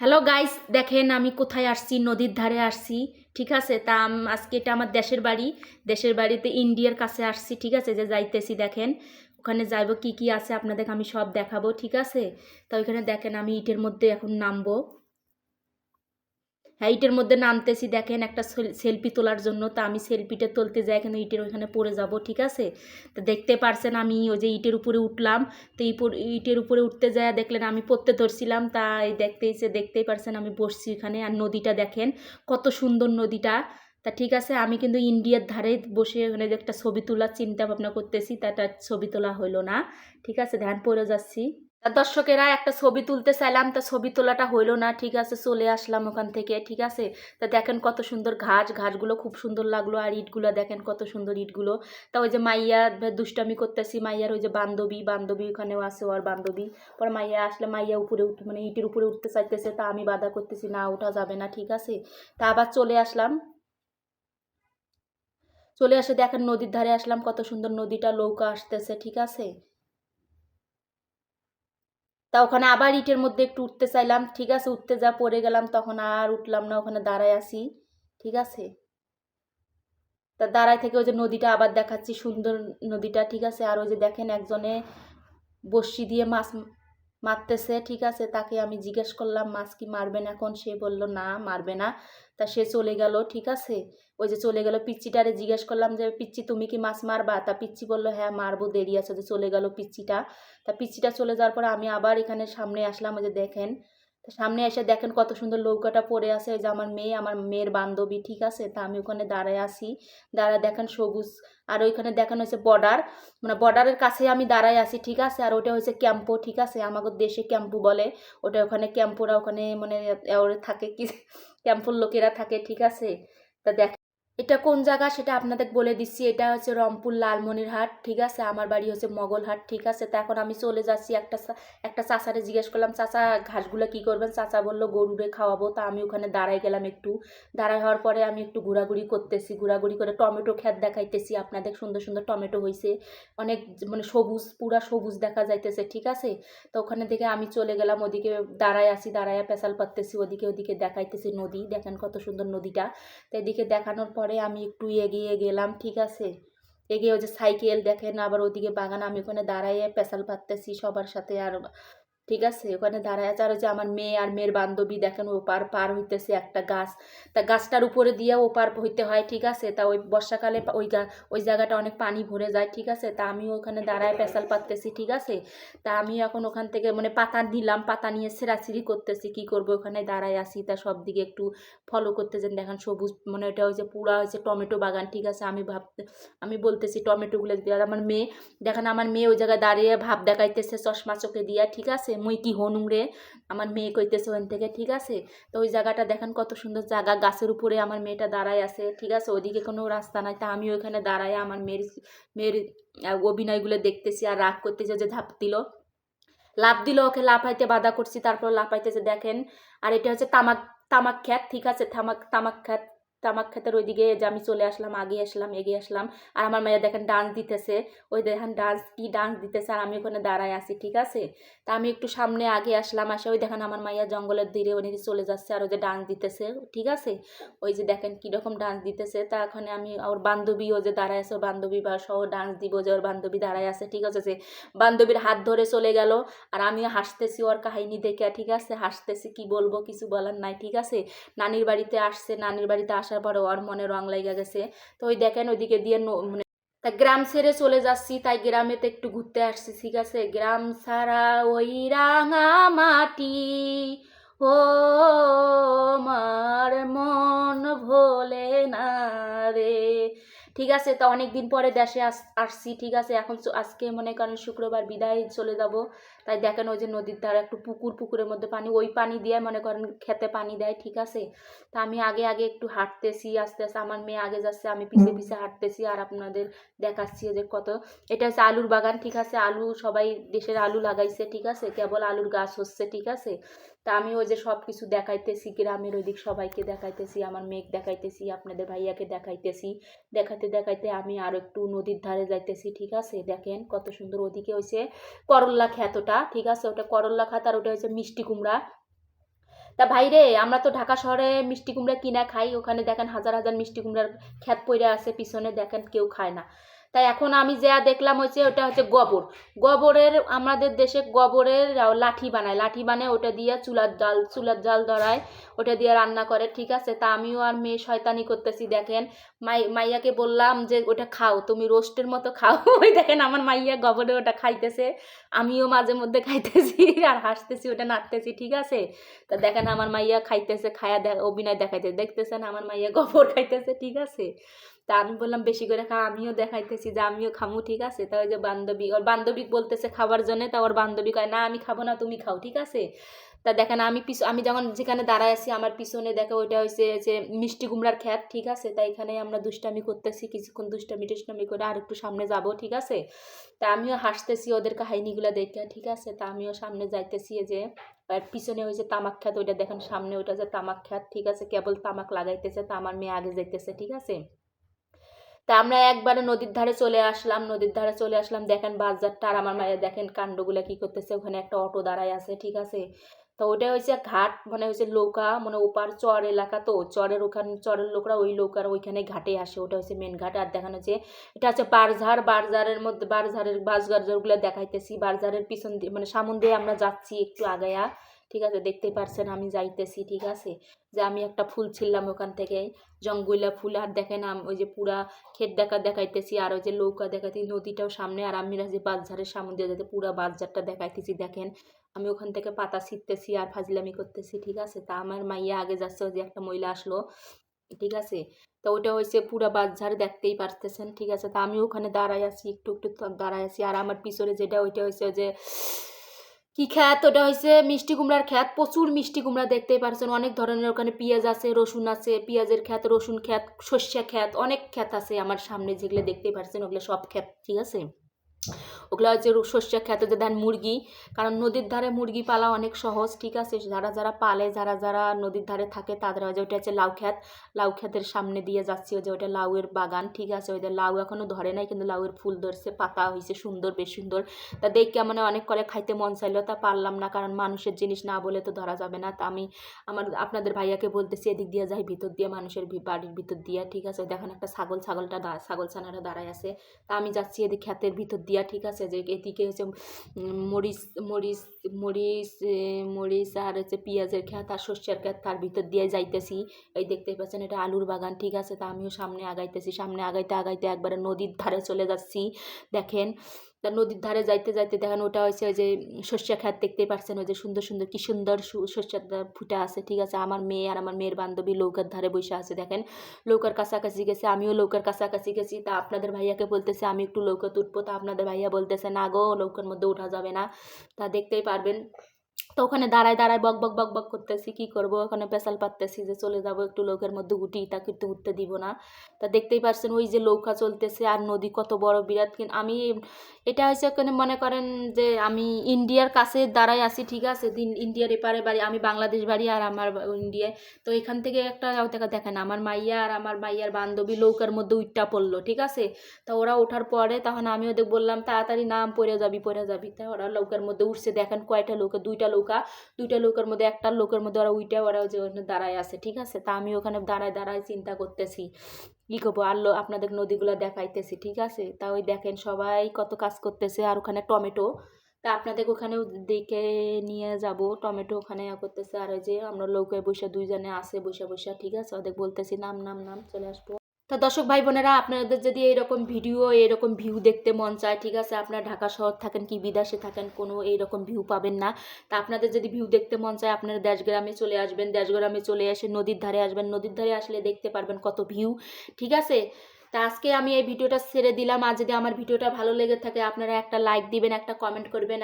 Hello guys দেখেন, আমি কোথায় আসছি? নদীর ধারে আসছি, ঠিক আছে? তা আজকে এটা আমার দেশের বাড়ি। দেশের বাড়িতে ইন্ডিয়ার কাছে আসছি, ঠিক আছে? যে যাইতেছি, দেখেন। ওখানে যাইব, কি কি আছে আপনাদের আমি সব দেখাবো, ঠিক আছে? তা ওইখানে দেখেন, আমি ইটের মধ্যে এখন নামবো। ইটের মধ্যে নামতেছি, দেখেন একটা সেলফি তোলার জন্য। তা আমি সেলফিটা তুলতে যাই, এখানে ইটের ওইখানে পড়ে যাব, ঠিক আছে? তো দেখতে পারছেন আমি, ওই যে ইটের উপরে উঠলাম। তো ইটের উপরে উঠতে যায় দেখলেন আমি পড়তে ধরছিলাম তা এই দেখতে এসে দেখতেই পারছেন আমি বসছি এখানে। আর নদীটা দেখেন, কত সুন্দর নদীটা। তা ঠিক আছে, আমি কিন্তু ইন্ডিয়ার ধারে বসে ওখানে একটা ছবি তোলার চিন্তা ভাবনা করতেছি, তা ছবি তোলা হলো না। ঠিক আছে, ধ্যান, পড়ে যাচ্ছি। তা দর্শকেরা একটা ছবি তুলতে চাইলাম, তা ছবি তোলাটা হইল না, ঠিক আছে, চলে আসলাম ওখান থেকে, ঠিক আছে? তা দেখেন কত সুন্দর ঘাস, ঘাসগুলো খুব সুন্দর লাগল, আর ইটগুলো দেখেন কত সুন্দর ইটগুলো। তা ওই যে মাইয়া দুষ্টামি করতেছি, মাইয়ার ওই যে বান্ধবী বান্ধবী ওখানেও আছে ওর বান্ধবী। পরে মাইয়া আসলে, মাইয়া উপরে উঠ মানে ইটের উপরে উঠতে চাইতেছে, তা আমি বাধা করতেছি, না, ওঠা যাবে না, ঠিক আছে? তা আবার চলে আসলাম। চলে আসে দেখেন নদীর ধারে আসলাম, কত সুন্দর নদীটা, নৌকা আসতেছে, ঠিক আছে? তা ওখানে আবার ইটের মধ্যে একটু উঠতে চাইলাম। ঠিক আছে, উঠতে যা, পড়ে গেলাম, তখন আর উঠলাম না, ওখানে দাঁড়ায় আসি ঠিক আছে? তা দাঁড়ায় থেকে ওই যে নদীটা আবার দেখাচ্ছি, সুন্দর নদীটা। ঠিক আছে? আর ওই যে দেখেন একজনে বসি দিয়ে মাছ মারতেছে, ঠিক আছে, তাকে আমি জিজ্ঞেস করলাম, মাছ কি মারবেন এখন সে বলল, না, মারবে না। তা সে চলে গেল, ঠিক আছে? ওই যে চলে গেল পিচ্চিটারে জিজ্ঞেস করলাম যে, পিচ্চি, তুমি কি মাছ মারবা? তা পিচ্চি বলল হ্যাঁ মারবো, দেরি আছে। যে চলে গেল পিচ্চিটা। তা পিচ্চিটা চলে যাওয়ার পরে আমি আবার এখানে সামনে আসলাম, ওই যে দেখেন। সামনে এসে দেখেন কত সুন্দর নৌকাটা পড়ে আছে যে আমার মেয়ে, আমার মেয়ের বান্ধবী, ঠিক আছে? তা আমি ওখানে দাঁড়ায় আসি দাঁড়ায় দেখেন সবুজ আর ওইখানে দেখানো হয়েছে বর্ডার মানে বর্ডারের কাছে আমি দাঁড়াই আছি, ঠিক আছে? আর ওটা হয়েছে ক্যাম্পো ঠিক আছে? আমাকে দেশে ক্যাম্পু বলে। ওটা ওখানে ক্যাম্পোরা ওখানে মানে থাকে কি ক্যাম্পুর লোকেরা থাকে, ঠিক আছে? তা দেখ এটা কোন জায়গা সেটা আপনাদের বলে দিচ্ছি। এটা হচ্ছে রংপুর লালমনিরহাট, ঠিক আছে? আমার বাড়ি হচ্ছে মগলহাট, ঠিক আছে? তা এখন আমি চলে যাচ্ছি একটা একটা চাচারে জিজ্ঞেস করলাম চাচা ঘাসগুলো কি করবেন? চাচা বলল, গরুরে খাওয়াবো। তা আমি ওখানে দাঁড়াই গেলাম একটু। দাঁড়াই হওয়ার পরে আমি একটু ঘোরাঘুরি করতেছি, ঘোরাঘুরি করে টমেটো ক্ষেত দেখাইতেছি। আপনাদের সুন্দর সুন্দর টমেটো হয়েছে অনেক মানে সবুজ, পুরা সবুজ দেখা যাইতেছে, ঠিক আছে? তো ওখানে থেকে আমি চলে গেলাম, ওদিকে দাঁড়ায় আছি, দাঁড়ায় পেশাল পাততেছি ওদিকে ওদিকে দেখাইতেছি নদী। দেখেন কত সুন্দর নদীটা। তো এদিকে দেখানোর পরে আমি একটু এগিয়ে গেলাম, ঠিক আছে? এগিয়ে ওই যে সাইকেল দেখেন, আবার ওদিকে বাগান, আমি ওখানে দাঁড়াইয়ে পেশাল পাততেছি সবার সাথে। আর ঠিক আছে? ওখানে দাঁড়ায় আছে আর যে আমার মেয়ে আর মেয়ের বান্ধবী দেখেন ওপার পার হইতেছে একটা গাছ। তা গাছটার উপরে দিয়ে ওপার হইতে হয়, ঠিক আছে? তা ওই বর্ষাকালে ওই ওই জায়গাটা অনেক পানি ভরে যায়, ঠিক আছে? তা আমি ওখানে দাঁড়ায় পেশাল পাততেছি, ঠিক আছে? তা আমি এখন ওখান থেকে মানে পাতা নিলাম, পাতা নিয়ে ছেঁড়াছিড়ি করতেছি, কি করব? ওখানে দাঁড়ায় আসি তা সব দিকে একটু ফলো করতেছেন, দেখেন সবুজ মানে এটা হচ্ছে পুরা হচ্ছে টমেটো বাগান, ঠিক আছে? আমি ভাবতে আমি বলতেছি টমেটোগুলো দিয়ে আমার মেয়ে, দেখেন আমার মেয়ে ওই জায়গায় দাঁড়িয়ে ভাব দেখাইতেছে, চশমা চোখে দিয়া, ঠিক আছে? মুই কি হনুম রে? আমার মেয়ে কইতেছে ওখান থেকে, ঠিক আছে? তো ওই জায়গাটা দেখেন কত সুন্দর জায়গা, গাছের উপরে আমার মেয়েটা দাঁড়ায় আছে, ঠিক আছে? ওইদিকে কোনো রাস্তা নাই, তা আমি ওইখানে দাঁড়ায় আমার মেয়ের মেয়ের অভিনয়গুলো দেখতেছি আর রাগ করতেছে যে ধাপ দিল। লাভ দিল ওকে, লাফাইতে বাধা করছি, তারপর লাফাইতেছে, দেখেন? আর এটা হচ্ছে তামাক তামাক খ্যাত ঠিক আছে? তামাক তামাক খ্যাত তামাক খ্যাতের ওইদিকে যে আমি চলে আসলাম আগে আসলাম, এগিয়ে আসলাম। আর আমার মেয়ে দেখেন ডান্স দিতেছে। ওই দেখেন ডান্স কি ডান্স দিতেছে আর আমি ওখানে দাঁড়ায় আছি, ঠিক আছে? তা আমি একটু সামনে আগে আসলাম, আসে ওই দেখেন আমার মাইয়া জঙ্গলের দিকে উনি চলে যাচ্ছে আর ওই যে ডান্স দিতেছে, ঠিক আছে? ওই যে দেখেন কীরকম ডান্স দিতেছে। তা ওখানে আমি ওর বান্ধবী, ও যে দাঁড়ায় আছে ওর বান্ধবী বা সহ ডান্স দিব যে ওর বান্ধবী দাঁড়ায় আছে, ঠিক আছে যে? বান্ধবীর হাত ধরে চলে গেল আর আমি হাসতেছি ওর কাহিনী দেখে, ঠিক আছে? হাসতেছি কি বলব, কিছু বলার নাই, ঠিক আছে? নানির বাড়িতে আসছে, নানির বাড়িতে আসার পরে ওর মনে রং লাগা গেছে। তো ওই দেখেন ওইদিকে দিয়ে মানে তা গ্রাম ছেড়ে চলে যাচ্ছি, তাই গ্রামেতে একটু ঘুরতে আসছি, ঠিক আছে? গ্রাম ছাড়া ওই রাঙা মাটি, ও মার মন ভোলে না রে। ঠিক আছে, তো অনেক দিন পরে দেশে আস, আসছি, ঠিক আছে? এখন আজকে মনে করেন শুক্রবার বিদায় চলে যাব। তাই দেখেন ওই যে নদীর ধারে একটু পুকুর, পুকুরের মধ্যে পানি, ওই পানি দিয়ে মনে করেন খেতে পানি দেয়, ঠিক আছে? তা আমি আগে আগে একটু হাঁটতেছি, আস্তে আস্তে আমার মেয়ে আগে যাচ্ছে, আমি পিছে পিছে হাঁটতেছি আর আপনাদের দেখাচ্ছি যে কত। এটা হচ্ছে আলুর বাগান, ঠিক আছে? আলু সবাই দেশের আলু লাগাইছে, ঠিক আছে? কেবল আলুর গাছ হচ্ছে, ঠিক আছে? তা আমি ওই যে সব কিছু দেখাইতেছি, গ্রামের ওইদিক সবাইকে দেখাইতেছি, আমার মেঘ দেখাইতেছি, আপনাদের ভাইয়াকে দেখাইতেছি দেখাতে দেখাইতে আমি আর একটু নদীর ধারে যাইতেছি, ঠিক আছে? দেখেন কত সুন্দর ওদিকে হয়েছে করল্লা খ্যাতটা ঠিক আছে? ওটা করল্লা খাত আর ওটা হয়েছে মিষ্টি কুমড়া। তা ভাইরে আমরা তো ঢাকা শহরে মিষ্টি কুমড়া কিনা খাই, ওখানে দেখেন হাজার হাজার মিষ্টি কুমড়ার খ্যাত পইরে আছে, পিছনে দেখেন কেউ খায় না। তাই এখন আমি যা দেখলাম হচ্ছে ওটা হচ্ছে গোবর। গোবরের, আমাদের দেশে গোবরের লাঠি বানায়। লাঠি বানায় ওটা দিয়ে চুলার জাল চুলার জাল ধরায়, ওটা দিয়ে রান্না করে, ঠিক আছে? তা আমিও আর মেয়ে শয়তানি করতেছি, দেখেন। মাই, মাইয়াকে বললাম যে, ওটা খাও, তুমি রোস্টের মতো খাও। ওই দেখেন, আমার মাইয়া গোবরে ওটা খাইতেছে, আমিও মাঝে মধ্যে খাইতেছি আর হাসতেছি, ওটা নাড়তেছি, ঠিক আছে? তা দেখেন, আমার মাইয়া খাইতেছে, খায়া অভিনয় দেখাইতেছে। দেখতেছেন, আমার মাইয়া গোবর খাইতেছে, ঠিক আছে? তা আমি বললাম, বেশি করে খা আমিও দেখাইতেছি যে আমিও খামু, ঠিক আছে? তা ওই যে বান্ধবী, ওর বান্ধবী বলতেছে খাবার জন্য, তা ওর বান্ধবী কয়, না, আমি খাব না, তুমি খাও, ঠিক আছে? তা দেখেন, আমি পিছ, আমি যখন যেখানে দাঁড়ায় আছি, আমার পিছনে দেখে ওইটা হয়েছে যে মিষ্টি কুমড়ার খ্যাত ঠিক আছে? তাই এখানে আমরা দুষ্টামি করতেছি, কিছুক্ষণ দুষ্টামি টুষ্টামি করে আর একটু সামনে যাব, ঠিক আছে? তা আমিও হাসতেছি ওদের কাহিনিগুলো দেখে ঠিক আছে? তা আমিও সামনে যাইতেছি যে, আর পিছনে ওই যে তামাক খ্যাত ওইটা দেখেন, সামনে ওইটা যে তামাক খ্যাত ঠিক আছে? কেবল তামাক লাগাইতেছে, তা আমার মেয়ে আগে যাইতেছে, ঠিক আছে? তা আমরা একবারে নদীর ধারে চলে আসলাম, নদীর ধারে চলে আসলাম। দেখেন বাজারটা আর আমার মায়ের, দেখেন কাণ্ডগুলো কি করতেছে, ওখানে একটা অটো দাঁড়ায় আছে, ঠিক আছে? তো ওটা হচ্ছে ঘাট মানে হচ্ছে নৌকা মানে ওপার চর এলাকা তো, চরের ওখানে, চরের লোকরা ওই লোকার ওইখানে ঘাটে আসে, ওটা হচ্ছে মেন ঘাট। আর দেখানো হচ্ছে এটা হচ্ছে বারঝাড়, বারঝাড়ের মধ্যে, বারঝাড়ের বাসগারগুলো দেখাইতেছি। বারঝাড়ের পিছন দিয়ে মানে সামন দিয়ে আমরা যাচ্ছি একটু আগায়া। ঠিক আছে দেখতে পারছেন আমি যাইতেছি, ঠিক আছে? যে আমি একটা ফুল ছিললাম ওখান থেকে জঙ্গলা ফুল, আর দেখেন আম- ওই যে পুরা ক্ষেত দেখা দেখাইতেছি, আর ওই যে নৌকা দেখাইতেছি, নদীটাও সামনে, আর আমি যে বাঁশঝাড়ের সামনে যাতে পুরা বাঁশঝাড়টা দেখাইতেছি, দেখেন? আমি ওখান থেকে পাতা ছিটতেছি আর ফাজলামি করতেছি, ঠিক আছে? তা আমার মাইয়া আগে যাচ্ছে যে একটা মহিলা আসলো, ঠিক আছে? তো ওটা হয়েছে পুরা বাঁশঝাড়, দেখতেই পারতেছেন, ঠিক আছে? তা আমি ওখানে দাঁড়াই আছি, একটু একটু দাঁড়াই আছি, আর আমার পিছনে যেটা, ওইটা হয়েছে যে কি খ্যাত? ওটা হয়েছে মিষ্টি কুমড়ার খ্যাত। প্রচুর মিষ্টি কুমড়া দেখতেই পারছেন। অনেক ধরনের ওখানে পেঁয়াজ আছে, রসুন আছে, পেঁয়াজের খ্যাত, রসুন খ্যাত শস্যা খ্যাত, অনেক খ্যাত আছে আমার সামনে যেগুলো দেখতেই পারছেন, ওগুলো সব খ্যাত, ঠিক আছে? ওগুলো হচ্ছে সর্ষে খ্যাত যে দেন মুরগি। কারণ নদীর ধারে মুরগি পালা অনেক সহজ, ঠিক আছে? যারা যারা পালে, যারা যারা নদীর ধারে থাকে, তাদের যে ওটা হচ্ছে লাউ খ্যাত লাউ খ্যাতের সামনে দিয়ে যাচ্ছি ওই যে ওটা লাউয়ের বাগান, ঠিক আছে? ওই যে লাউ এখনও ধরে নাই, কিন্তু লাউয়ের ফুল ধরছে, পাতা হয়েছে সুন্দর, বেশ সুন্দর। তা দেখে মানে অনেক করে খাইতে মন চাইলো, তা পারলাম না, কারণ মানুষের জিনিস না বলে তো ধরা যাবে না। তা আমি আমার আপনাদের ভাইয়াকে বলতেছি, এদিক দিয়ে যাই, ভিতর দিয়ে মানুষের বাড়ির ভিতর দিয়ে, ঠিক আছে? দেখেন একটা ছাগল, ছাগলটা ছাগল ছানাটা দাঁড়ায় আছে। তা আমি যাচ্ছি এদিক ক্ষেতের ভিতর দিয়া ঠিক আছে যে এদিকে হচ্ছে মরিচ মরিচ মরিচ মরিচ আর হচ্ছে পেঁয়াজের খেয়া আর শস্যের খেয়া তার ভিতর দিয়ে যাইতেছি। এই দেখতে পাচ্ছেন এটা আলুর বাগান, ঠিক আছে? তা আমিও সামনে আগাইতেছি, সামনে আগাইতে আগাইতে একবারে নদীর ধারে চলে যাচ্ছি। দেখেন তা নদীর ধারে যাইতে যাইতে দেখেন ওটা হয়েছে ওই যে শস্যা খ্যাত দেখতে পারছেন, ওই যে সুন্দর সুন্দর কি সুন্দর সু- ফুটা আছে, ঠিক আছে? আমার মেয়ে আর আমার মেয়ের বান্ধবী লৌকার ধারে বসে আছে, দেখেন? লৌকার কাছাকাছি গেছে, আমিও লৌকার কাছাকাছি গেছি, তা আপনাদের ভাইয়াকে বলতেছে, আমি একটু লৌকা তুটবো। তা আপনাদের ভাইয়া বলতেছে, না গো লৌকার মধ্যে ওঠা যাবে না। তা দেখতেই পারবেন। তো ওখানে দাঁড়ায় দাঁড়ায় বক বক বক বক করতেছি, কি করব? ওখানে পেশাল পাততেছি যে চলে যাব, একটু লোকের মধ্যে উঠি তা কিন্তু উঠতে দিব না। তা দেখতেই পারছেন ওই যে লৌকা চলতেছে আর নদী কত বড় বিরাট কিন্তু আমি এটা হচ্ছে ওখানে মনে করেন যে আমি ইন্ডিয়ার কাছে দাঁড়াই আছি, ঠিক আছে? দিন ইন্ডিয়ার এপারে বাড়ি, আমি বাংলাদেশ বাড়ি আর আমার ইন্ডিয়ায়। তো এখান থেকে একটা দেখা, দেখেন, আমার মাইয়া আর আমার মাইয়ার বান্ধবী লৌকার মধ্যে উইটটা পড়ল, ঠিক আছে? তা ওরা ওঠার পরে তখন আমি ওদের বললাম, তাড়াতাড়ি নাম পড়ে যাবি পড়ে যাবি। তা ওরা লৌকার মধ্যে উঠছে, দেখেন কয়টা নৌকা দুইটা নৌকা দুইটা লোকের মধ্যে একটা লোকের মধ্যে ওরা উইটা, ওরা যে দাঁড়ায় আছে, ঠিক আছে? তা আমি ওখানে দাঁড়ায় দাঁড়ায় চিন্তা করতেছি। কী করব? আর আপনাদের নদীগুলো দেখাইতেছি, ঠিক আছে? তা ওই দেখেন সবাই কত কাজ করতেছে, আর ওখানে টমেটো। তা আপনাদের ওখানেও দেখে নিয়ে যাব। টমেটো ওখানে করতেছে, আর ওই যে আমরা লৌকায় বসে দুইজনে আসে বসে বসে, ঠিক আছে? ওদের বলতেছি, নাম নাম নাম, চলে আসব। তা দর্শক ভাই বোনেরা, আপনাদের যদি এরকম ভিডিও এরকম ভিউ দেখতে মন চায়, ঠিক আছে, আপনারা ঢাকা শহর থাকেন কি বিদেশে থাকেন, কোনো এইরকম ভিউ পাবেন না। তা আপনাদের যদি ভিউ দেখতে মন চায়, আপনারা দেশগ্রামে চলে আসবেন, দেশগ্রামে চলে এসে নদীর ধারে আসবেন, নদীর ধারে আসলে দেখতে পারবেন কত ভিউ ঠিক আছে? তা আজকে আমি এই ভিডিওটা ছেড়ে দিলাম। আর যদি আমার ভিডিওটা ভালো লেগে থাকে, আপনারা একটা লাইক দিবেন, একটা কমেন্ট করবেন।